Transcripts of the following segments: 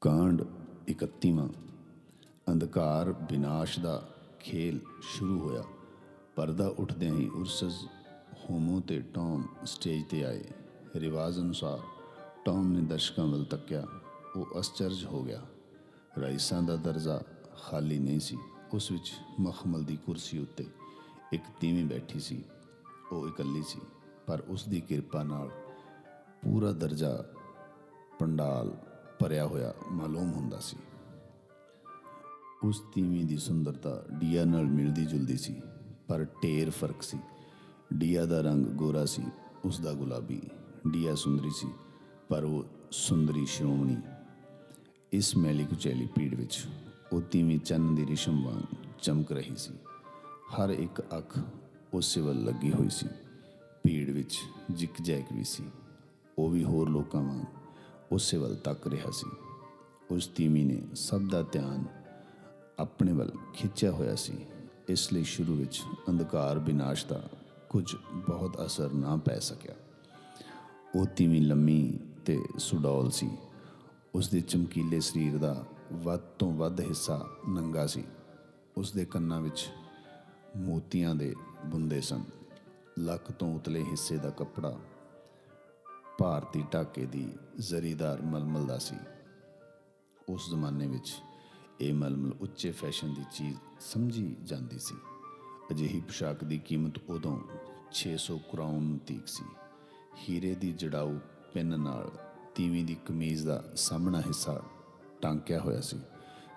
ਕਾਂਡ 31ਵਾਂ ਅੰਧਕਾਰ ਵਿਨਾਸ਼ ਦਾ ਖੇਲ ਸ਼ੁਰੂ ਹੋਇਆ। ਪਰਦਾ ਉੱਠਦਿਆਂ ਹੀ ਉਰਸਸ ਹੋਮੋ ਤੇ ਟੌਮ ਸਟੇਜ ਤੇ ਆਏ। ਰਿਵਾਜ ਅਨੁਸਾਰ ਟੌਮ ਨੇ ਦਰਸ਼ਕਾਂ ਵੱਲ ਤੱਕਿਆ। ਉਹ ਅਸਚਰਜ ਹੋ ਗਿਆ। ਰਾਈਸਾਂ ਦਾ ਦਰਜਾ ਖਾਲੀ ਨਹੀਂ ਸੀ। ਉਸ ਵਿੱਚ ਮਖਮਲ ਦੀ ਕੁਰਸੀ ਉੱਤੇ ਇੱਕ ਤੀਵੀਂ ਬੈਠੀ ਸੀ। ਉਹ ਇਕੱਲੀ ਸੀ, ਪਰ ਉਸ ਦੀ ਕਿਰਪਾ ਨਾਲ ਪੂਰਾ ਦਰਜਾ ਪੰਡਾਲ ਭਰਿਆ ਹੋਇਆ ਮਾਲੂਮ ਹੁੰਦਾ ਸੀ। ਉਸ ਤੀਵੀਂ ਦੀ ਸੁੰਦਰਤਾ ਡੀਆ ਨਾਲ ਮਿਲਦੀ ਜੁਲਦੀ ਸੀ, ਪਰ ਢੇਰ ਫ਼ਰਕ ਸੀ। ਡੀਆ ਦਾ ਰੰਗ ਗੋਰਾ ਸੀ, ਉਸ ਦਾ ਗੁਲਾਬੀ। ਡੀਆ ਸੁੰਦਰੀ ਸੀ, ਪਰ ਉਹ ਸੁੰਦਰੀ ਸ਼੍ਰੋਮਣੀ। ਇਸ ਮੈਲੀ ਕੁਚੈਲੀ ਪੀੜ ਵਿੱਚ ਉਹ ਤੀਵੀਂ ਚੰਨ ਦੀ ਰਿਸ਼ਮ ਵਾਂਗ ਚਮਕ ਰਹੀ ਸੀ। ਹਰ ਇੱਕ ਅੱਖ ਉਸੇ ਵੱਲ ਲੱਗੀ ਹੋਈ ਸੀ। ਭੀੜ ਵਿੱਚ ਜਿਕ ਜੈਕ ਵੀ ਸੀ। ਉਹ ਵੀ ਹੋਰ ਲੋਕਾਂ ਵਾਂਗ ਉਸੇ ਵੱਲ ਤੱਕ ਰਿਹਾ ਸੀ। ਉਸ ਤੀਵੀ ਨੇ ਸਭ ਦਾ ਧਿਆਨ ਆਪਣੇ ਵੱਲ ਖਿੱਚਿਆ ਹੋਇਆ ਸੀ। ਇਸ ਲਈ ਸ਼ੁਰੂ ਵਿੱਚ ਅੰਧਕਾਰ ਵਿਨਾਸ਼ ਦਾ ਕੁਝ ਬਹੁਤ ਅਸਰ ਨਾ ਪੈ ਸਕਿਆ। ਉਹ ਤੀਵੀਂ ਲੰਮੀ ਤੇ ਸੁਡੌਲ ਸੀ। ਉਸ ਦੇ ਚਮਕੀਲੇ ਸਰੀਰ ਦਾ ਵੱਧ ਤੋਂ ਵੱਧ ਹਿੱਸਾ ਨੰਗਾ ਸੀ। ਉਸ ਦੇ ਕੰਨਾਂ ਵਿੱਚ ਮੋਤੀਆਂ ਦੇ ਬੁੰਦੇ ਸਨ। ਲੱਕ ਤੋਂ ਉਤਲੇ ਹਿੱਸੇ ਦਾ ਕੱਪੜਾ ਭਾਰਤੀ ਢਾਕੇ ਦੀ ਜ਼ਰੀਦਾਰ ਮਲਮਲ ਦਾ ਸੀ। ਉਸ ਜ਼ਮਾਨੇ ਵਿੱਚ ਇਹ ਮਲਮਲ ਉੱਚੇ ਫੈਸ਼ਨ ਦੀ ਚੀਜ਼ ਸਮਝੀ ਜਾਂਦੀ ਸੀ। ਅਜਿਹੀ ਪੋਸ਼ਾਕ ਦੀ ਕੀਮਤ ਉਦੋਂ 600 ਕਰਾਊਨ ਤੀਕ ਸੀ। ਹੀਰੇ ਦੀ ਜੜਾਊ ਪਿੰਨ ਨਾਲ ਤੀਵੀਂ ਦੀ ਕਮੀਜ਼ ਦਾ ਸਾਹਮਣਾ ਹਿੱਸਾ ਟਾਂਕਿਆ ਹੋਇਆ ਸੀ।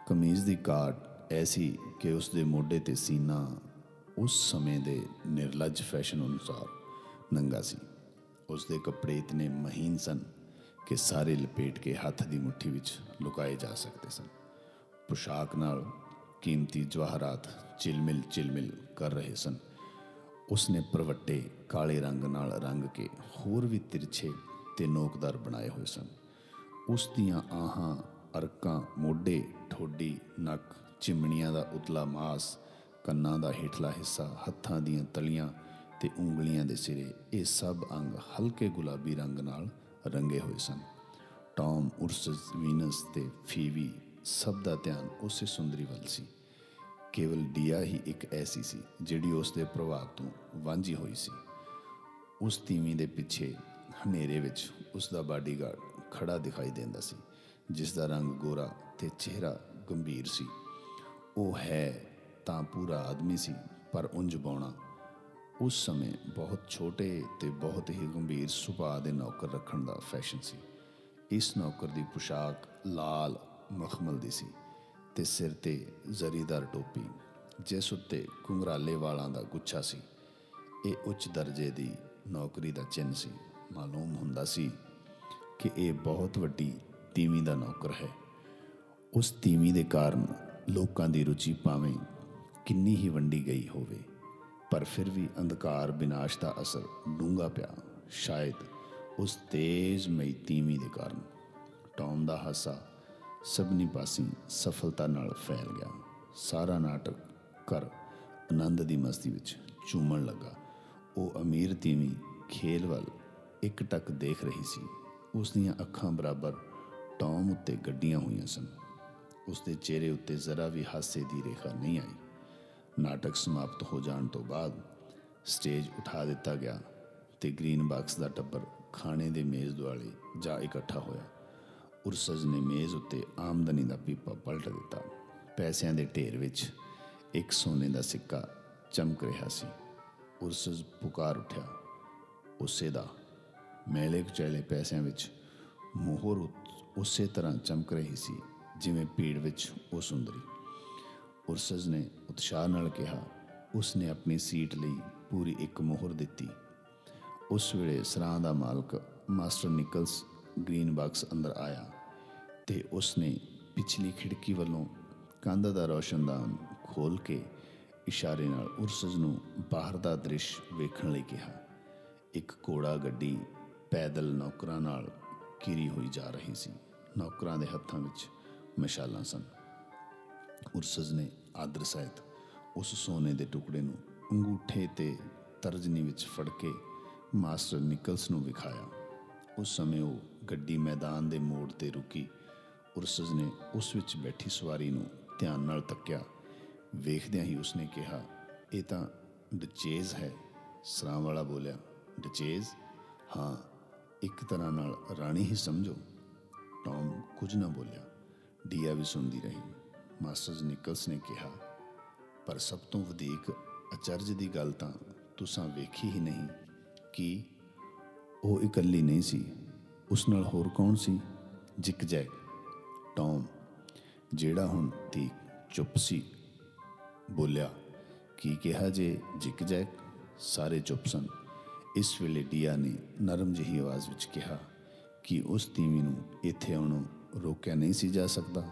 ਕਮੀਜ਼ ਦੀ ਕਾਟ ਐਸੀ ਕਿ ਉਸ ਦੇ ਮੋਢੇ ਤੇ ਸੀਨਾ ਉਸ ਸਮੇਂ ਦੇ ਨਿਰਲੱਜ ਫੈਸ਼ਨ ਅਨੁਸਾਰ ਨੰਗਾ ਸੀ। ਉਸ ਦੇ ਕੱਪੜੇ ਇਤਨੇ ਮਹੀਨ ਸਨ ਕਿ ਸਾਰੇ ਲਪੇਟ ਕੇ ਹੱਥ ਦੀ ਮੁੱਠੀ ਵਿੱਚ ਲੁਕਾਏ ਜਾ ਸਕਦੇ ਸਨ। ਪੁਸ਼ਾਕ ਨਾਲ ਕੀਮਤੀ ਜਵਾਹਰਾਤ ਚਿਲਮਿਲ ਚਿਲਮਿਲ ਕਰ ਰਹੇ ਸਨ। ਉਸਨੇ ਪ੍ਰਵੱਟੇ ਕਾਲੇ ਰੰਗ ਨਾਲ ਰੰਗ ਕੇ ਹੋਰ ਵੀ ਤਿਰਛੇ ਤੇ ਨੋਕਦਾਰ ਬਣਾਏ ਹੋਏ ਸਨ। ਉਸ ਦੀਆਂ ਆਹਾਂ, ਅਰਕਾਂ, ਮੋਢੇ, ਠੋਡੀ, ਨੱਕ, ਚਿਮਣੀਆਂ ਦਾ ਉਤਲਾ ਮਾਸ, ਕੰਨਾਂ ਦਾ ਹੇਠਲਾ ਹਿੱਸਾ, ਹੱਥਾਂ ਦੀਆਂ ਤਲੀਆਂ ਤੇ ਉਂਗਲੀਆਂ ਦੇ ਸਿਰੇ ਇਹ ਸਭ ਅੰਗ ਹਲਕੇ ਗੁਲਾਬੀ ਰੰਗ ਨਾਲ ਰੰਗੇ ਹੋਏ ਸਨ। ਟੌਮ, ਉਰਸਸ, ਵੀਨਸ ਤੇ ਫੀਵੀ ਸਭ ਦਾ ਧਿਆਨ ਉਸੇ ਸੁੰਦਰੀ ਵੱਲ ਸੀ। ਕੇਵਲ ਡੀਆ ਹੀ ਇੱਕ ਐਸੀ ਸੀ ਜਿਹੜੀ ਉਸ ਦੇ ਪ੍ਰਭਾਵ ਤੋਂ ਵਾਂਝੀ ਹੋਈ ਸੀ। ਉਸ ਤੀਵੀਂ ਦੇ ਪਿੱਛੇ ਹਨੇਰੇ ਵਿੱਚ ਉਸ ਦਾ ਬਾਡੀਗਾਰਡ ਖੜਾ ਦਿਖਾਈ ਦਿੰਦਾ ਸੀ, ਜਿਸ ਦਾ ਰੰਗ ਗੋਰਾ ਤੇ ਚਿਹਰਾ ਗੰਭੀਰ ਸੀ। ਉਹ ਹੈ ਤਾਂ ਪੂਰਾ ਆਦਮੀ ਸੀ, ਪਰ ਉਂਝ ਬੌਣਾ ਉਸ ਸਮੇਂ ਬਹੁਤ ਛੋਟੇ ਤੇ ਬਹੁਤ ਹੀ ਗੰਭੀਰ ਸੁਭਾਅ ਦੇ ਨੌਕਰ ਰੱਖਣ ਦਾ ਫੈਸ਼ਨ ਸੀ। ਇਸ ਨੌਕਰ ਦੀ ਪੋਸ਼ਾਕ ਲਾਲ ਮਖਮਲ ਦੀ ਸੀ ਤੇ ਸਿਰ ਤੇ ਜ਼ਰੀਦਾਰ ਟੋਪੀ, ਜਿਸ ਉੱਤੇ ਕੁੰਗਰਾਲੇ ਵਾਲਾਂ ਦਾ ਗੁੱਛਾ ਸੀ। ਇਹ ਉੱਚ ਦਰਜੇ ਦੀ ਨੌਕਰੀ ਦਾ ਚਿੰਨ੍ਹ ਸੀ। ਮਾਲੂਮ ਹੁੰਦਾ ਸੀ ਕਿ ਇਹ ਬਹੁਤ ਵੱਡੀ ਤੀਵੀਂ ਦਾ ਨੌਕਰ ਹੈ। ਉਸ ਤੀਵੀਂ ਦੇ ਕਾਰਨ ਲੋਕਾਂ ਦੀ ਰੁਚੀ ਭਾਵੇਂ ਕਿੰਨੀ ਹੀ ਵੰਡੀ ਗਈ ਹੋਵੇ ਪਰ ਫਿਰ ਵੀ ਅੰਧਕਾਰ ਵਿਨਾਸ਼ ਦਾ ਅਸਰ ਡੂੰਘਾ ਪਿਆ। ਸ਼ਾਇਦ ਉਸ ਤੇਜ਼ ਮਈ ਤੀਵੀਂ ਦੇ ਕਾਰਨ ਟੌਮ ਦਾ ਹਾਸਾ ਸਭਨੀ ਪਾਸੀ ਸਫਲਤਾ ਨਾਲ ਫੈਲ ਗਿਆ। ਸਾਰਾ ਨਾਟਕ ਕਰ ਆਨੰਦ ਦੀ ਮਸਤੀ ਵਿੱਚ ਝੂਮਣ ਲੱਗਾ। ਉਹ ਅਮੀਰ ਤੀਵੀਂ ਖੇਲ ਵੱਲ ਇੱਕ ਟੱਕ ਦੇਖ ਰਹੀ ਸੀ। ਉਸ ਦੀਆਂ ਅੱਖਾਂ ਬਰਾਬਰ ਟੌਮ ਉੱਤੇ ਗੱਡੀਆਂ ਹੋਈਆਂ ਸਨ। ਉਸ ਦੇ ਚਿਹਰੇ ਉੱਤੇ ਜ਼ਰਾ ਵੀ ਹਾਸੇ ਦੀ ਰੇਖਾ ਨਹੀਂ ਆਈ। ਨਾਟਕ ਸਮਾਪਤ ਹੋ ਜਾਣ ਤੋਂ ਬਾਅਦ ਸਟੇਜ ਉਠਾ ਦਿੱਤਾ ਗਿਆ ਤੇ ਗ੍ਰੀਨ ਬਾਕਸ ਦਾ ਟੱਬਰ ਖਾਣੇ ਦੇ ਮੇਜ਼ ਦੁਆਲੇ ਜਾ ਇਕੱਠਾ ਹੋਇਆ। ਉਰਸਜ ਨੇ ਮੇਜ਼ ਉੱਤੇ ਆਮਦਨੀ ਦਾ ਪੀਪਾ ਪਲਟ ਦਿੱਤਾ। ਪੈਸਿਆਂ ਦੇ ਢੇਰ ਵਿੱਚ ਇੱਕ ਸੋਨੇ ਦਾ ਸਿੱਕਾ ਚਮਕ ਰਿਹਾ ਸੀ। ਉਰਸਜ ਪੁਕਾਰ ਉੱਠਿਆ। ਉਸੇ ਦਾ ਮੈਲੇ ਕੁਚੈਲੇ ਪੈਸਿਆਂ ਵਿੱਚ ਮੋਹਰ ਉਸੇ ਤਰ੍ਹਾਂ ਚਮਕ ਰਹੀ ਸੀ, ਜਿਵੇਂ ਭੀੜ ਵਿੱਚ ਉਹ ਸੁੰਦਰੀ। ਉਰਸਜ ਨੇ ਉਤਸ਼ਾਹ ਨਾਲ ਕਿਹਾ, ਉਸਨੇ ਆਪਣੀ ਸੀਟ ਲਈ ਪੂਰੀ ਇੱਕ ਮੋਹਰ ਦਿੱਤੀ। ਉਸ ਵੇਲੇ ਸਰਾਂ ਦਾ ਮਾਲਕ ਮਾਸਟਰ ਨਿਕਲਸ ਗ੍ਰੀਨ ਬਾਕਸ ਅੰਦਰ ਆਇਆ ਤੇ ਉਸਨੇ ਪਿਛਲੀ ਖਿੜਕੀ ਵੱਲੋਂ ਕੰਧ ਦਾ ਰੋਸ਼ਨਦਾਨ ਖੋਲ ਕੇ ਇਸ਼ਾਰੇ ਨਾਲ ਉਰਸਜ ਨੂੰ ਬਾਹਰ ਦਾ ਦ੍ਰਿਸ਼ ਵੇਖਣ ਲਈ ਕਿਹਾ। ਇੱਕ ਘੋੜਾ ਗੱਡੀ ਪੈਦਲ ਨੌਕਰਾਂ ਨਾਲ ਘਿਰੀ ਹੋਈ ਜਾ ਰਹੀ ਸੀ। ਨੌਕਰਾਂ ਦੇ ਹੱਥਾਂ ਵਿੱਚ ਮਸ਼ਾਲਾਂ ਸਨ। ਉਰਸਜ ਨੇ ਆਦਰ ਸਹਿਤ ਉਸ ਸੋਨੇ ਦੇ ਟੁਕੜੇ ਨੂੰ ਅੰਗੂਠੇ ਤੇ ਤਰਜਨੀ ਵਿੱਚ ਫੜ ਕੇ ਮਾਸਟਰ ਨਿਕਲਸ ਨੂੰ ਵਿਖਾਇਆ। ਉਸ ਸਮੇਂ ਉਹ ਗੱਡੀ ਮੈਦਾਨ ਦੇ ਮੋੜ ਤੇ ਰੁਕੀ। ਉਰਸਜ਼ ਨੇ ਉਸ ਵਿੱਚ ਬੈਠੀ ਸਵਾਰੀ ਨੂੰ ਧਿਆਨ ਨਾਲ ਤੱਕਿਆ। ਵੇਖਦਿਆਂ ਹੀ ਉਸਨੇ ਕਿਹਾ, ਇਹ ਤਾਂ ਡਚੇਜ਼ ਹੈ ਸਰਾਂ ਵਾਲਾ ਬੋਲਿਆ। ਡਚੇਜ਼? ਹਾਂ, ਇੱਕ ਤਰ੍ਹਾਂ ਨਾਲ ਰਾਣੀ ਹੀ ਸਮਝੋ, ਟੌਮ ਕੁਝ ਨਾ ਬੋਲਿਆ। ਡੀਆ ਵੀ ਸੁਣਦੀ ਰਹੀ। ਮਾਸਟਰ ਨਿਕਲਸ ਨੇ ਕਿਹਾ, ਪਰ ਸਭ ਤੋਂ ਵਧੇਕ ਅਚਰਜ ਦੀ ਗੱਲ ਤਾਂ ਤੁਸਾਂ ਵੇਖੀ ਹੀ ਨਹੀਂ ਕਿ ਉਹ ਇਕੱਲੀ ਨਹੀਂ ਸੀ। ਉਸ ਨਾਲ ਹੋਰ ਕੌਣ ਸੀ? ਜਿਕ ਜੈਕ ਟੌਮ, ਜਿਹੜਾ ਹੁਣ ਠੀਕ ਚੁੱਪ ਸੀ, ਬੋਲਿਆ, ਕੀ ਕਿਹਾ ਜੇ ਜਿਕ ਜੈਕ ਸਾਰੇ ਚੁੱਪ ਸਨ। ਇਸ ਵੇਲੇ ਡੀਆ ਨੇ ਨਰਮ ਜਿਹੀ ਆਵਾਜ਼ ਵਿੱਚ ਕਿਹਾ ਕਿ ਉਸ ਤੀਵੀਂ ਨੂੰ ਇੱਥੇ ਆਉਣੋਂ ਰੋਕਿਆ ਨਹੀਂ ਸੀ ਜਾ ਸਕਦਾ।